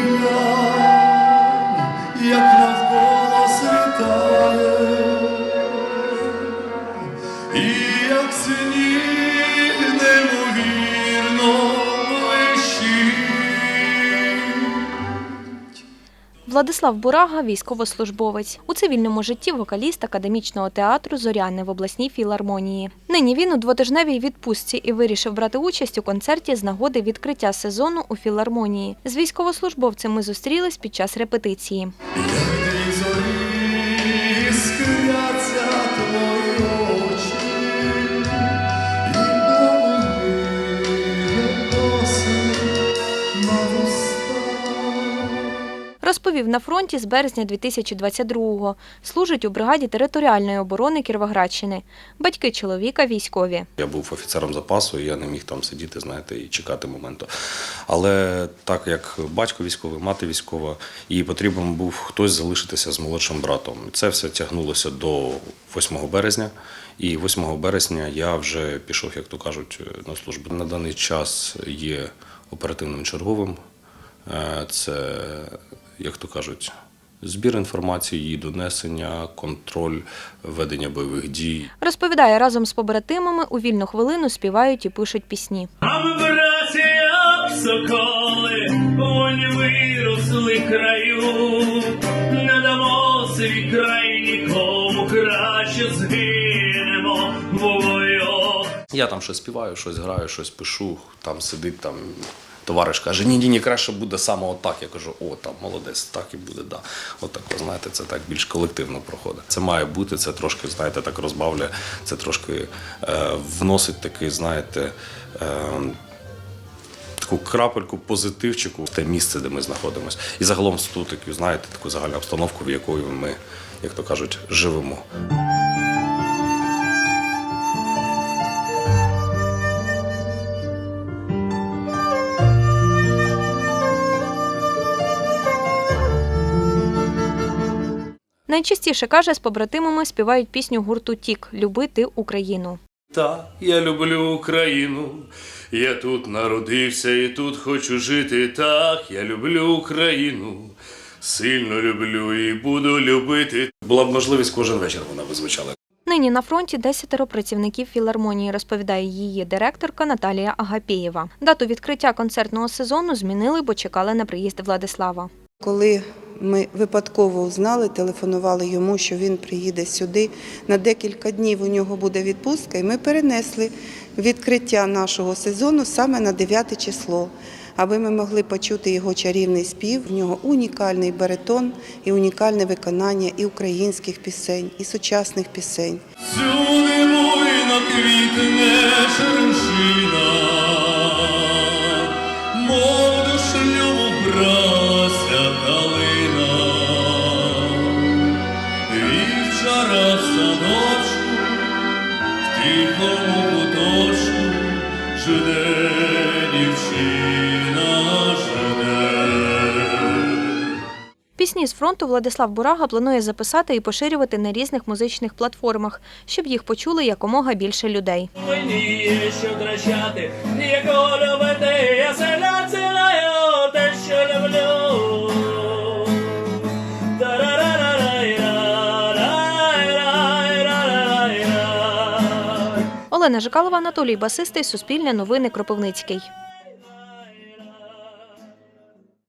Hallelujah. Владислав Бурага – військовослужбовець. У цивільному житті вокаліст академічного театру Зоряне в обласній філармонії. Нині він у двотижневій відпустці і вирішив брати участь у концерті з нагоди відкриття сезону у філармонії. З військовослужбовцем ми зустрілись під час репетиції. Розповів на фронті з березня 2022-го. Служить у бригаді територіальної оборони Кіровоградщини. Батьки чоловіка військові. Я був офіцером запасу, і я не міг там сидіти, знаєте, і чекати моменту. Але так як батько військовий, мати військова, їй потрібен був хтось залишитися з молодшим братом. Це все тягнулося до 8 березня. І 8 березня я вже пішов, як то кажуть, на службу. На даний час є оперативним черговим. Е, Це, як то кажуть, збір інформації, її донесення, контроль ведення бойових дій. Розповідає, разом з побратимами у вільну хвилину співають і пишуть пісні. А ми, браті, як соколи, вони виросли краю, не дамо свій край нікому краще згинемо в бою. Я там щось співаю, щось граю, щось пишу, там сидить там. Товариш каже, ні, ні, ні, краще буде саме отак. Я кажу, о, там молодець, так і буде, да. Отак, ви знаєте, це так більш колективно проходить. Це має бути, це трошки, знаєте, так розбавляє, це трошки е, вносить такий, знаєте, е, таку крапельку позитивчику в те місце, де ми знаходимося. І загалом таку, знаєте, таку загальну обстановку, в якої ми, як то кажуть, живемо. Найчастіше каже, з побратимами співають пісню гурту Тік Любити Україну. Так, я люблю Україну, я тут народився і тут хочу жити. Так, я люблю Україну, сильно люблю і буду любити. Була б можливість кожен вечір вона би звучала. Нині на фронті десятеро працівників філармонії, розповідає її директорка Наталія Агапєєва. Дату відкриття концертного сезону змінили, бо чекали на приїзд Владислава. Коли ми випадково узнали, телефонували йому, що він приїде сюди. На декілька днів у нього буде відпустка, і ми перенесли відкриття нашого сезону саме на 9 число, аби ми могли почути його чарівний спів. В нього унікальний баритон і унікальне виконання і українських пісень, і сучасних пісень. Буйно квітне черемшина, тихому куточку, жене дівчина, жене. Пісні з фронту Владислав Бурага планує записати і поширювати на різних музичних платформах, щоб їх почули якомога більше людей. Мені є що втрачати, нікого любити, я сильно Олена Жикалова, Анатолій Басистий, Суспільне новини, Кропивницький.